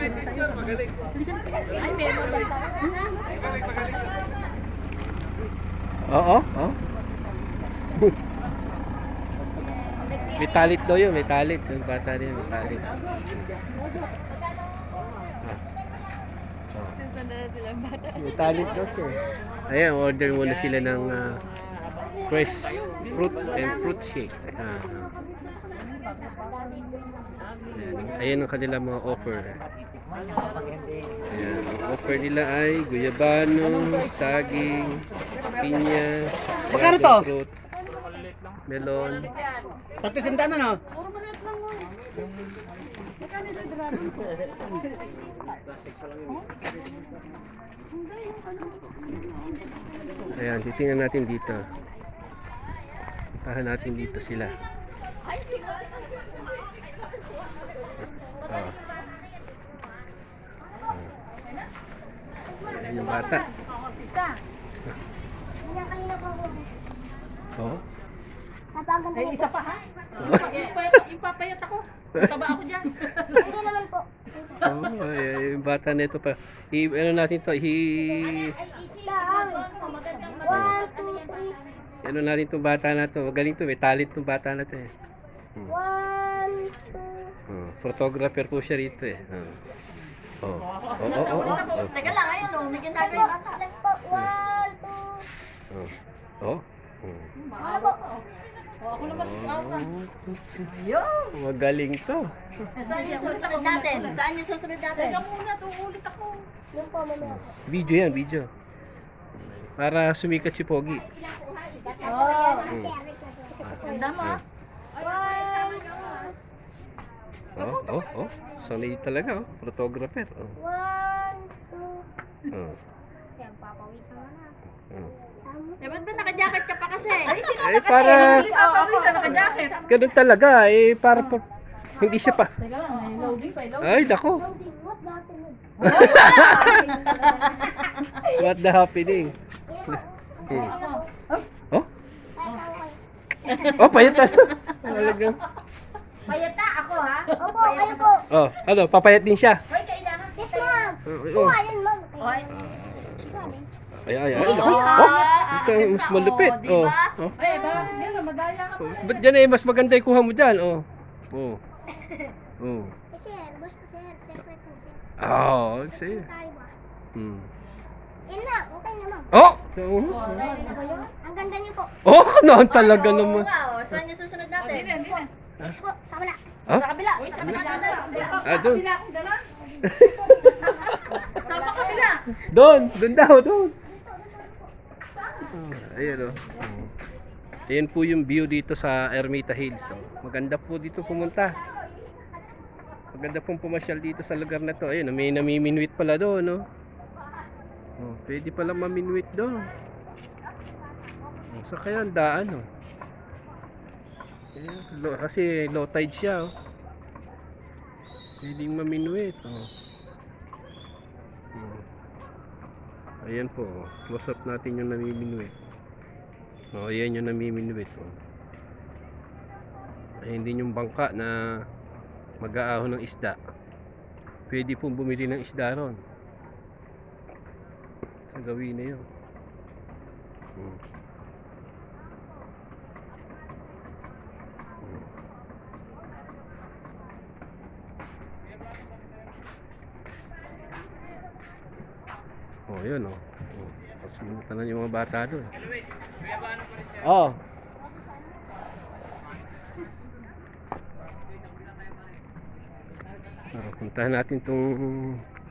Ay, meron ba? Oo, oo. may talit daw yun, may talit. Yung bata. Ah. May talit daw siya. Ayan, order muna sila ng uh, fresh fruit and fruit shake. Ayan. Ayan, ayan ang kanilang mga offer. Ayan, ang offer nila ay guyabano, saging, pinya, Magkano to? fruit, melon. Tatlo sentana no? Ayan, titingnan natin dito. Tahan natin dito sila. Yung bata. Oh. Napaganda Ay, isa pa ha? Ipapayat, ipapayat ako. Taba ako dyan. Hindi naman po. Oh, ay, yung bata nito pa. I, ano natin to? I, Daan. One, two, three. ano natin itong bata na to? Magaling to, may talent itong bata na to eh. One, two. Oh, photographer po siya rito eh. Oh. Oh. Oh, oh, oh, oh, oh. Teka lang, ayun o. May Left ginagawa po. yung bata. One, two. Oh. Oh. Oh. Ano po? O, ako naman is out. Ayun. Magaling to. Saan yung susunod natin? Saan yung susunod natin? Teka muna, uulit ako. Yung po, mamaya. Video yan, video. Para sumikat si Pogi. Sikat na po yan. Kasi arit na siya. Ganda mo ha? One, Oh, oh, oh. Sanay talaga, oh. Photographer. Oh. one, two. Oh. Kaya papawisan mo na. Oh. Eh, ba't ba naka-jacket ka pa kasi? Ay, sino Eh, para, Papawis na naka-jacket. ganun talaga, eh, para, pa, hindi siya pa. Teka lang, may loading pa. Loading. Ay, dako. What the happening? Hmm. Oh? Oh, payat na. Talagang. Payat na ako ha? Opo, kayo po. Oh, ano, papayat din siya. Hoy, kailangan. Yes, ma'am. Oh, oh. Oh, ayun, ma'am. Hoy. Ay, ay, ay. Naku. Oh, ito yung mas malupit. Oh, oh. Ay, ba? Na, madaya ka. Oh, Ba't dyan eh, mas maganda yung kuha mo dyan, oh. Oh. Oh. Eh, sir, basta sir, separate na sir. Oh, sige. Tayo ba? Hmm. Yan na, okay na ma'am. Oh! Ano? Ang ganda niyo po. Oh, kanahan talaga naman. Oo, saan yung susunod natin? Hindi, hindi. Next po, sa kabila. Ha? Sa kabila. Sa kabila. Ah, doon. Sa kabila. Doon, doon daw, doon. Oh, ayun oh. Oh. Ayan po yung view dito sa Ermita Hills. Oh. Maganda po dito pumunta. Maganda pong pumasyal dito sa lugar na to. Ayun, oh, may namiminwit pala doon, no? Oh, pwede pala maminwit doon. Oh, sa kaya ang daan, oh. Ayan, low, kasi low tide siya, oh. Pwedeng maminwit, oh. Oh. Ayan po, oh. close up natin yung namiminuit. Oh, ayan yung namiminuit. Oh. Ayan din yung bangka na mag-aahon ng isda. Pwede pong bumili ng isda ron. Sa gawin na yun. Hmm. Oh, yun oh. oh. Tapos na yung mga bata doon. Oh. Ah, puntahan natin tong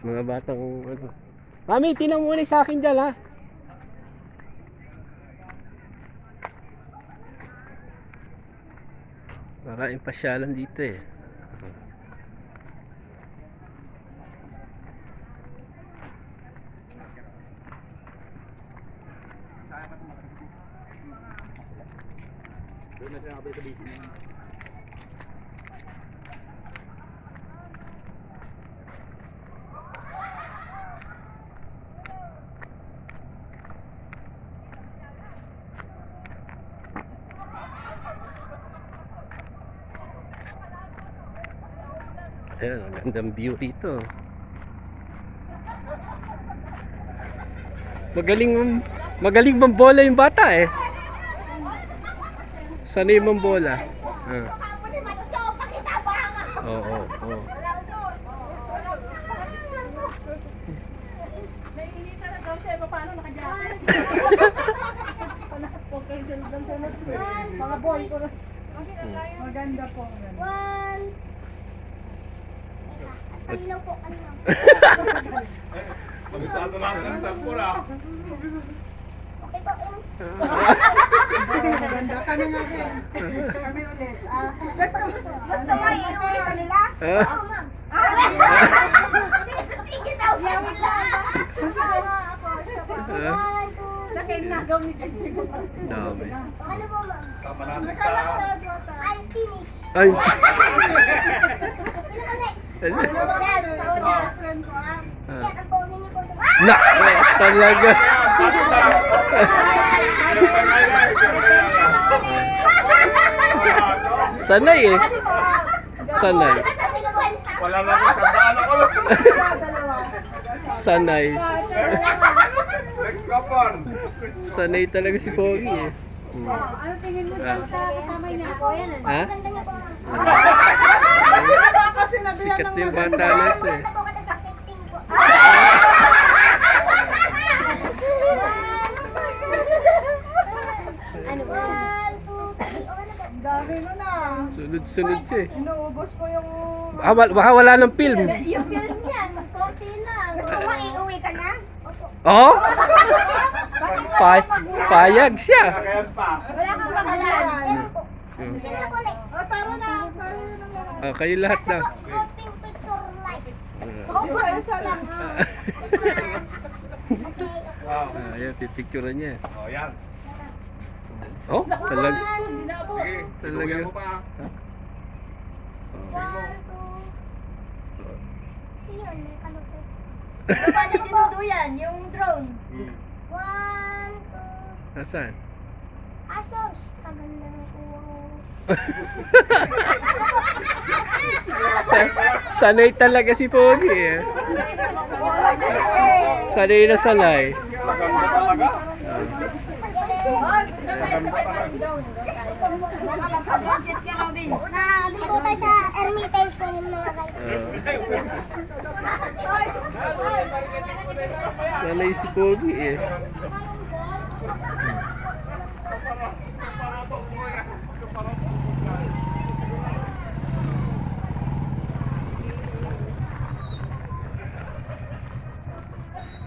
mga batang ano. Mami, tinan mo ulit sa akin dyan ha. Maraming pasyalan dito eh. dito. Ayan, ang gandang view dito. Magaling magaling mambola yung bata eh. Sanay mambola. Ah. Oo, oo, oo. Siya. Paano nakajacket? Mga boy ko. Maganda po. One. Kanino po, kanino? Masyado lang ang sampura. Maganda kami nga din. Kami ulit. Gusto, gusto mo iuwi ka nila? Oo, ma'am. Sige daw, sabi ko. Kasi nga ako, isa pa. Sa kayo nagaw ni Jeng dami. Ano po, ma'am? Sama natin Kala ko sa... talaga bata. I'm finished. Ay! Sino ka next? Ano ba sa una. Friend ko ah. Sir, ang niyo po sa... Na! Talaga! Sanay eh. Sanay. Sa? Wala na rin sandaan ako. Dalawa. Sanay. Next couple. Sanay talaga si Pogi eh. Hmm. Ano tingin mo daw sa kasama niya? Ako yan. Ha? Ang ganda niyo po, ma'am. Ano ako sinabihan Sikat ng yung maganda? bata na ito eh. Maganda po kita sa sexing po. Ano ba? One, two, three. Okay na po. Ang Dami mo na. Sunod-sunod siya eh. Inuubos mo yung... Baka, wal- baka wala ng film. Yung film yan, konti lang. Gusto mo iuwi ka niya? Oh? Pa payag siya. Wala kang pangalan. Sino po next? O, taro na. Taro na lahat. Ah, kayo lahat na. Grouping picture. Ah, lang. Okay. Wow. ah, ayan, pipicturean niya. Oh, yan. Oh, talaga. Sige, Talaga. mo pa. One, two. Yun, may kalupit. Paano dinuduyan? Yung drone. Hmm. One, two. Nasaan? Asos. Kaganda ng kuha ko. Sa- sanay talaga si Pogi eh. Sanay na sanay. Maganda talaga. Magpa-budget ka, Robin. Sa, po tayo sa Hermitage ngayon mga guys. Sanay si Pogi eh.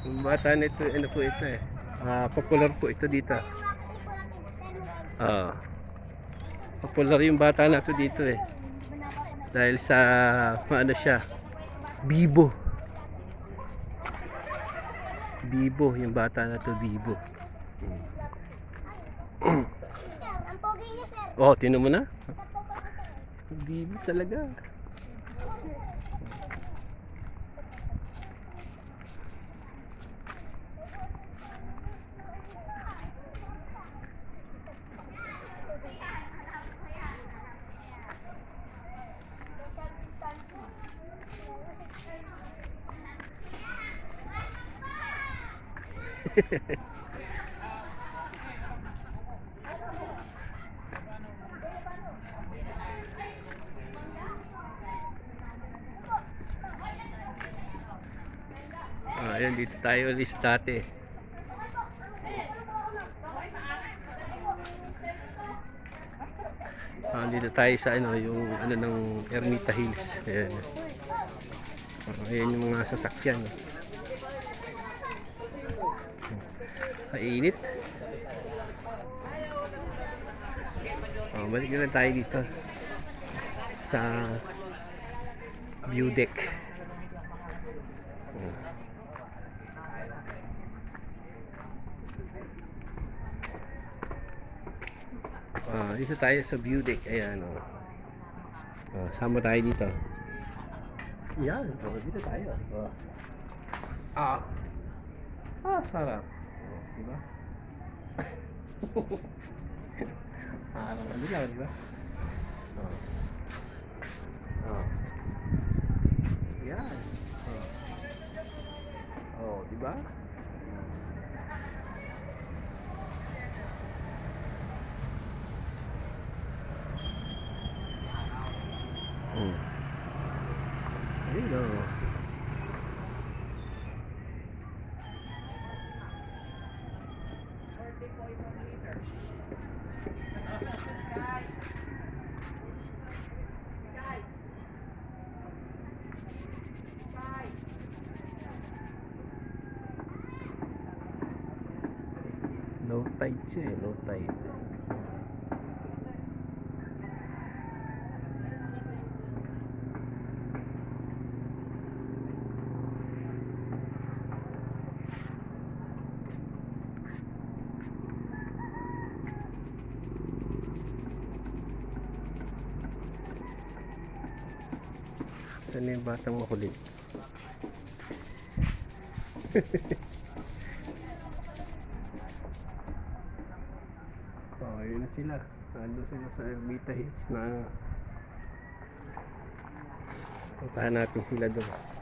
Yung bata nito, ano po ito eh. Ah, popular po ito dito. Ah. popular yung bata na to dito eh. Dahil sa ano siya, bibo. Bibo, yung bata na to bibo. Oh, tinan mo na. Bibo talaga. Ah, ayan, dito tayo ulit dati. Ah, dito tayo sa ano, yung ano ng Ermita Hills. Ayan. Ah, ayan yung mga sasakyan. Mainit. Ah, balik na tayo dito sa view deck. Ah, dito tayo sa view deck. Ayan, oh. Ah, sama tayo dito. Yan, oh, dito tayo. Oh. Ah. Ah, sarap. di ba? Parang ano lang, di ba? Oh. Ah. Oh. Ah. Yan. Oh. Oh, di ba? Oh. Ayun, oh. Siya eh, low tide. Saan na yung batang makulit? Oh, yun na sila. Nandun sila sa Ermita Hills na puntahan natin sila doon.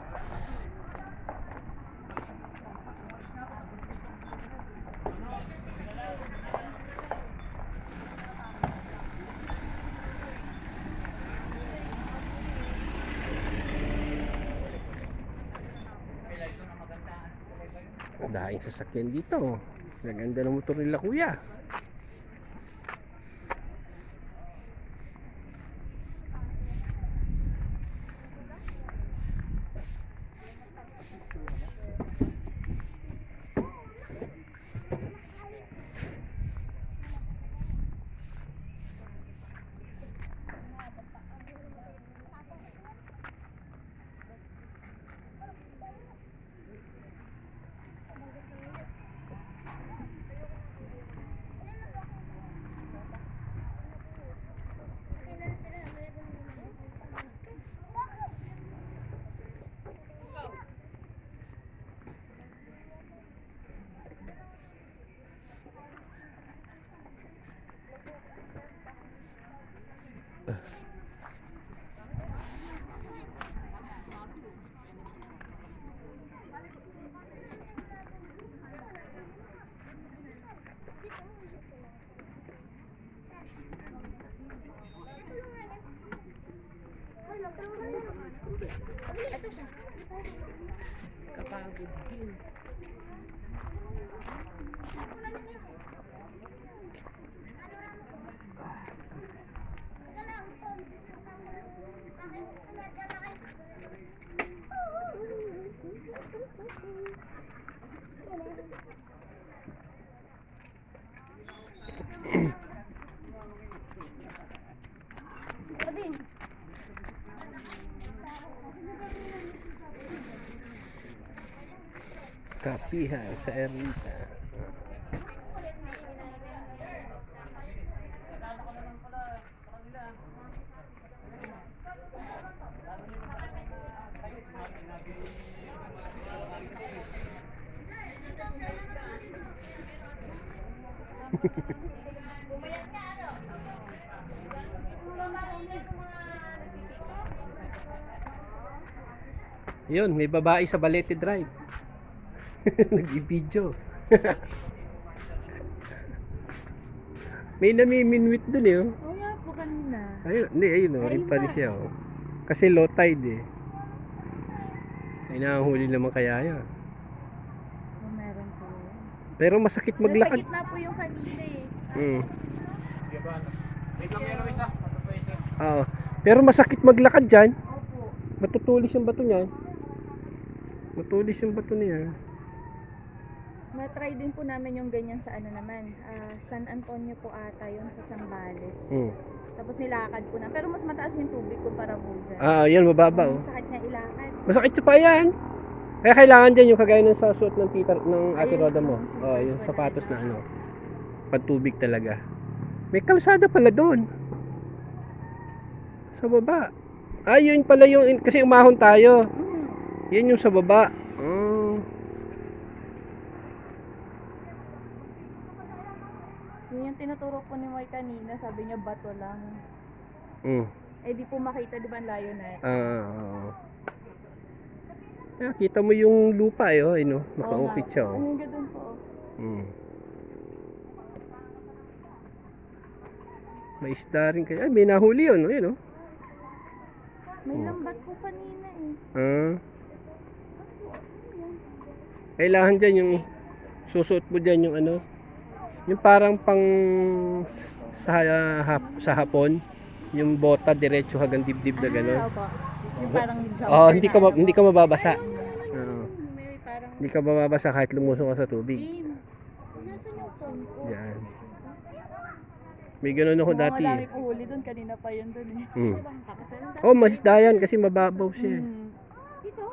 Dahil sasakyan dito. Naganda ng motor nila kuya. Kapihan sa Ermita. Yun, may babae sa Balete Drive. Nag-video. may namiminwit dun eh. Oh. Oo nga po kanina. Ayun, hindi, ayun oh, Ayun pa rin siya oh. Kasi low tide eh. Ay nahuli naman kaya yan. Oh, meron po. Pero masakit maglakad. gitna po yung kanina eh. Mm. Oo. Pero masakit maglakad dyan. Opo. Matutulis yung bato niyan. Matulis yung bato niya. Na-try din po namin yung ganyan sa ano naman. ah, San Antonio po ata yun sa Zambales. Mm. Tapos nilakad po na. Pero mas mataas yung tubig kumpara po dyan. Ah, yan mababa oh. Sakit niya ilakad. Masakit pa yan. Kaya kailangan dyan yung kagaya ng sa suot ng Peter ng Ate Ayun, Roda mo. yung Oh, slippers yung ko sapatos na ano. ano. Pantubig talaga. May kalsada pala doon. Sa baba. Ah, yun pala yung kasi umahon tayo. Yan yung sa baba. Oh. Yun yung tinuturo po ni Moy kanina. Sabi niya bato lang. Mm. Eh di po makita di ba ang layo na eh. Ah, oo. Ah, kita mo yung lupa eh, oh, ano, nakaukit siya, oh. Ang ganda po. Mm. May isda rin kayo. Ay, may nahuli yun, oh, yun, oh. May lambat po kanina eh. Ah. Kailangan dyan yung susuot mo dyan yung ano, yung parang pang sa, hap, sa hapon, yung bota diretso hanggang dibdib na gano'n. Ah, opo. Yung parang Oh, hindi ka ma- hindi ka mababasa. Parang Hindi ka mababasa kahit lumusong ka sa tubig. Nasaan yung phone ko? Yan. May ganun ako dati. Madami eh. po huli doon. Kanina pa yun doon eh. Kapitan? Oh, masda yan kasi mababaw siya. eh. Hmm. Dito?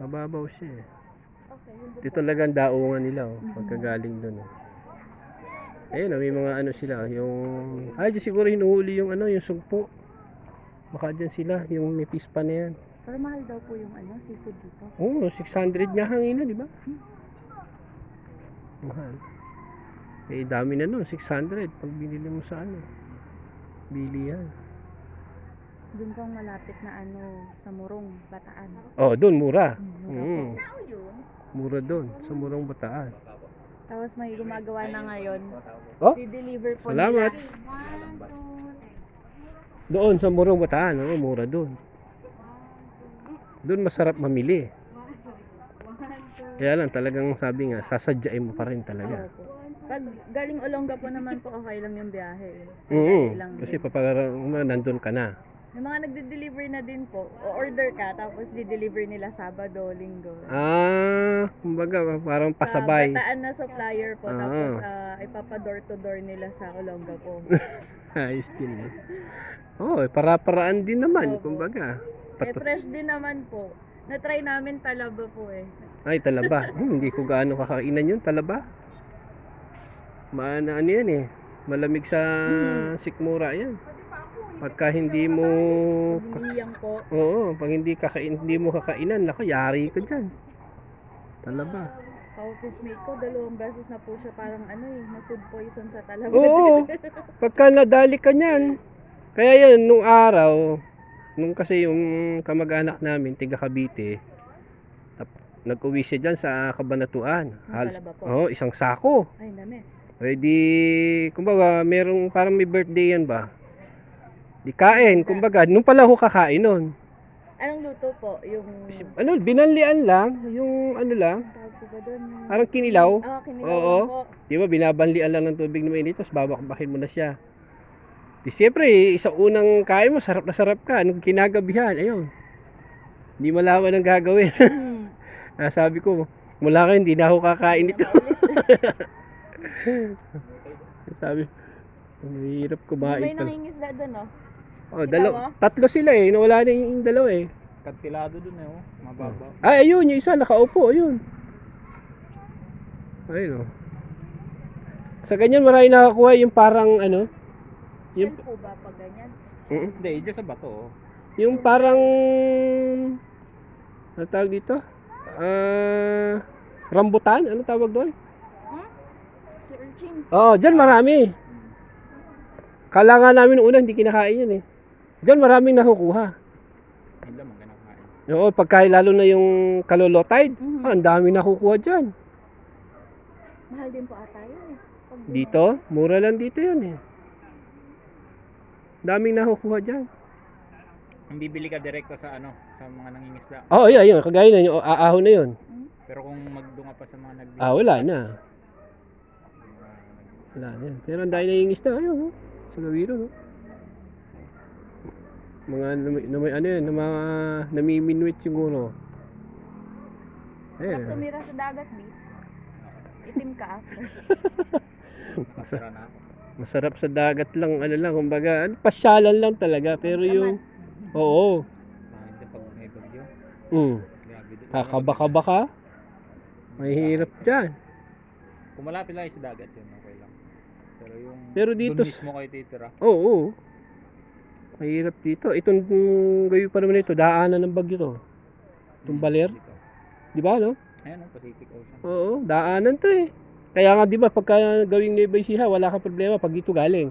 Mababaw siya. eh. Ito talagang daungan nila oh, pagkagaling doon. Oh. Ayun, oh, may mga ano sila, yung ay di siguro hinuhuli yung ano, yung sugpo. Baka dyan sila, yung may pispa na yan. Pero mahal daw po yung ano, seafood dito. Oo, oh, 600 nga hangina, di ba? Mahal. Eh, dami na nun, 600 pag binili mo sa ano. Bili yan. Doon pang malapit na ano, sa Murong, Bataan. Oh, doon mura. Mura Mm, yun? mura doon, sa murang bataan. Tapos may gumagawa na ngayon. Oh, I-deliver po Salamat. nila. Doon sa murang bataan, oh, mura doon. Doon masarap mamili. Kaya lang talagang sabi nga, sasadyain mo pa rin talaga. Opo. Pag galing Olonga po naman po, okay lang yung biyahe. Oo, Lang kasi din. papag nandun ka na. May mga nagde-deliver na din po. O order ka, tapos di-deliver nila Sabado, Linggo. Ah, kumbaga parang pasabay. Sa bataan na supplier po, Ah. tapos ah, ipapa-door to door nila sa Olonga po. Ayos din eh. Oo, oh, para-paraan din naman, Opo. kumbaga. eh, Pat- fresh din naman po. Na-try namin talaba po eh. Ay, talaba. Hmm, hindi ko gaano kakainan yun, talaba. Maana ano yan eh. Malamig sa Hmm. sikmura yan. Pagka hindi mo Hiniyang po. Oo, pag hindi kakain, hindi mo kakainan, nako, yari ka diyan. Talaba. Ka-office mate ko, dalawang beses na po siya parang ano eh, na food poison sa talaba. Oo. Pagka nadali ka niyan. Kaya yan, nung araw, nung kasi yung kamag-anak namin, tiga Cavite, nag-uwi siya dyan sa Kabanatuan. Halos, oh, isang sako. Ay, dami. Eh di, kumbaga, merong parang may birthday yan ba? Di kain, kumbaga, nung pala ako kakain nun. Anong luto po? Yung... Ano, binanlian lang, yung ano lang, Ang tawag po ba doon? Parang kinilaw. Ah, kinilaw Oo. po. Di ba, binabanlian lang ng tubig na mainit, tapos babakbakin mo na siya. Di siyempre, isa unang kain mo, sarap na sarap ka. Nung kinagabihan, ayun. Hindi malaman ang gagawin. Hmm. Ah, sabi ko, mula kayo, hindi na ako kakain ito. sabi, mahirap May kumain pa. nangingisda doon, oh. Oh, dalaw, ah? tatlo sila eh, nawala na yung dalawa eh. Kantilado dun eh, oh. Mababaw. Ay, ayun, yung isa, nakaupo, ayun. Ayun oh. Sa ganyan, marami nakakuha yung parang, ano, Yan yung, po ba pag ganyan? Mm, Hindi, dyan sa bato, oh. yung parang, ano tawag dito? Ah, rambutan? Ano tawag doon? Si Urchin. Oo, oh, dyan marami. Kala nga namin una, hindi kinakain yan eh. Dyan maraming nakukuha. Hindi lang magkanakain. Oo, pagka lalo na yung kalolotide, Mhm. ah, ang dami nakukuha dyan. Mahal din po ata yun eh. Pag Dito, mura lang dito yan eh. Daming nakukuha dyan. Ang bibili ka direkta sa ano, sa mga nangingisda. Oo, oh, yun, yun. Kagaya na yung aahon na yun. Pero kung magdunga pa sa mga nag Ah, wala na. Wala na yan. Pero ang dahil na yung isda, ayun, oh. Sa gawiro, no? Mga, nami- nami- ano yun, na mga namiminwit siguro. Pag Ayun. tumira sa dagat, di. Itim ka after. Masara na ako. Masarap sa dagat lang, ano lang, kumbaga, ano, pasyalan lang talaga. Pero yung, oo, pag may bagyo. mm, kakabaka ka, mahirap dyan. Kung malapit lang sa dagat yun, okay lang. Pero yung Pero dito dun s- mismo kayo titira. Oo, oo. Mahirap dito. Itong gayo pa naman ito, daanan ng bagyo to. Itong baler, Dito. di ba, no? Ayan, oh, Pacific Ocean. Oo, daanan to eh. Kaya nga, di ba, pagka gawing Nueva Ecija, wala kang problema pag dito galing.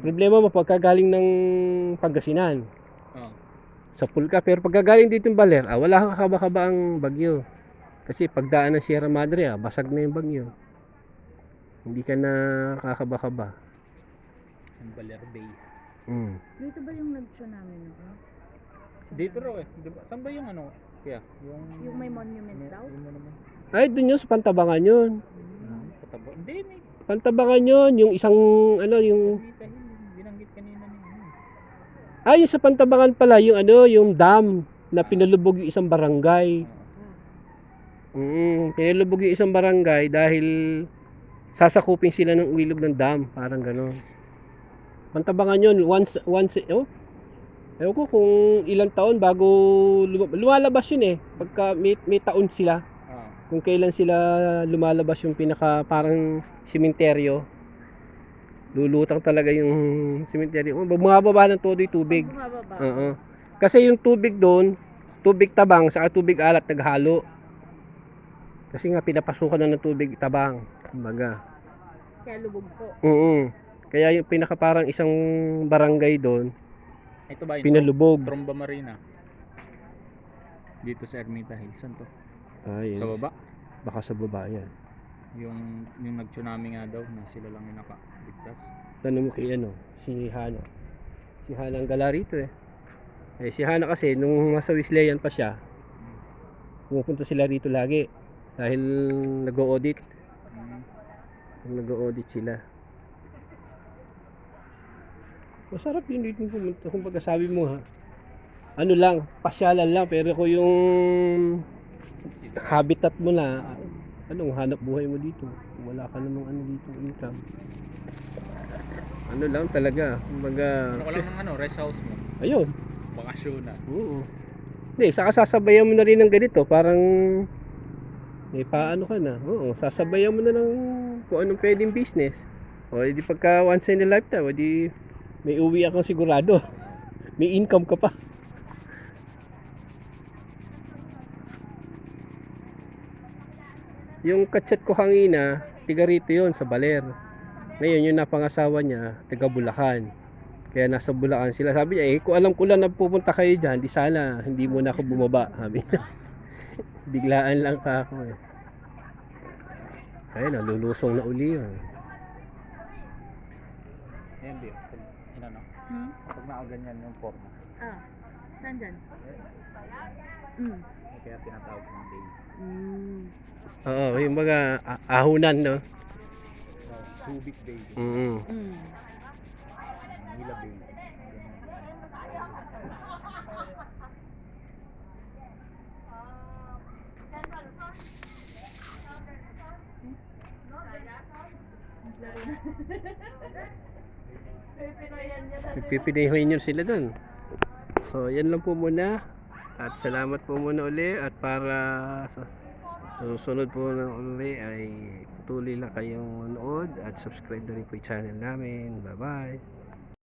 Problema mo pagka galing ng Pangasinan. Oo. sa pool ka. Pero pagka galing dito yung baler, ah, wala kang kakaba-kaba ang bagyo. Kasi pagdaan ng Sierra Madre, ah, basag na yung bagyo. Hindi ka na kakaba-kaba. Yung Baler Bay. Mm. Dito ba yung nag-tsunami noon? Dito raw eh. Di ba? Saan ba yung ano? Kaya, yung... Yung may monument may- daw? Yung monument. Ay, dun yun sa pantabangan yun. Hmm. Pataba. Hindi, may... Pantabangan yun, yung isang, ano, yung... Binanggit kanina ni ano. Ay, yung sa pantabangan pala, yung ano, yung dam na pinalubog yung isang barangay. Mm, pinalubog yung isang barangay dahil sasakupin sila ng ilog ng dam, parang gano'n. Pantabangan yun, once, once, oh, ewan ko kung ilang taon bago luma- lumalabas yun eh, pagka may, may taon sila, Ah. kung kailan sila lumalabas yung pinaka parang simenteryo. Lulutang talaga yung simenteryo. Oh, Bumababa ng todo yung tubig. Bumababa. Oo. Kasi yung tubig doon, tubig tabang sa tubig alat naghalo. Kasi nga pinapasukan na ng tubig tabang, kumbaga. Kaya lubog po. Oo. Kaya yung pinaka parang isang barangay doon, Ito ba yung pinalubog. Tromba Marina? Dito sa Ermita Hill. Saan to? Ayun. Sa baba? Baka sa baba yan. Yung, yung nag-tsunami nga daw na sila lang yung nakaligtas. Tanong mo kay ano, si Hana. Si Hana ang gala rito eh. Eh si Hana kasi nung nasa Wisleyan pa siya, pumupunta sila rito lagi dahil nag-audit. Hmm. Nag-audit sila. Masarap yun dito pumunta. Kung baga sabi mo ha, ano lang, pasyalan lang. Pero kung yung habitat mo na, anong hanap buhay mo dito? Wala ka namang ano dito, income. Ano lang talaga. Kumbaga, Ano ka lang ng ano, rest house mo. ayun. Bakasyon na. Oo. Hindi, saka sasabayan mo na rin ng ganito. Parang may paano ka na. Oo, sasabayan mo na ng kung anong pwedeng business. O, di pagka once in a lifetime, o di may uwi akong sigurado. may income ka pa. Yung kachat ko hangina, tiga rito yun sa Baler. Ngayon, yung napangasawa niya, taga Bulacan. Kaya nasa Bulacan sila. Sabi niya, eh, kung alam ko lang na pupunta kayo dyan, di sana, hindi muna ako bumaba. Sabi niya. Biglaan lang pa ako eh. Ayun, nalulusong na uli yun. Ayan din. Pag, inano, Nakaganyan yung forma. Ah. Saan dyan? Mm. Kaya tinatawag ng day. Mm. Oo, yung mga ah- ahunan, no? So, Subic Bay. Mm Mm. Manila Bay. Pipinahin yun sila dun. So, yan lang po muna. At salamat po muna uli. At para sa susunod po na uli ay patuloy lang kayong manood at subscribe na rin po yung channel namin. Bye-bye.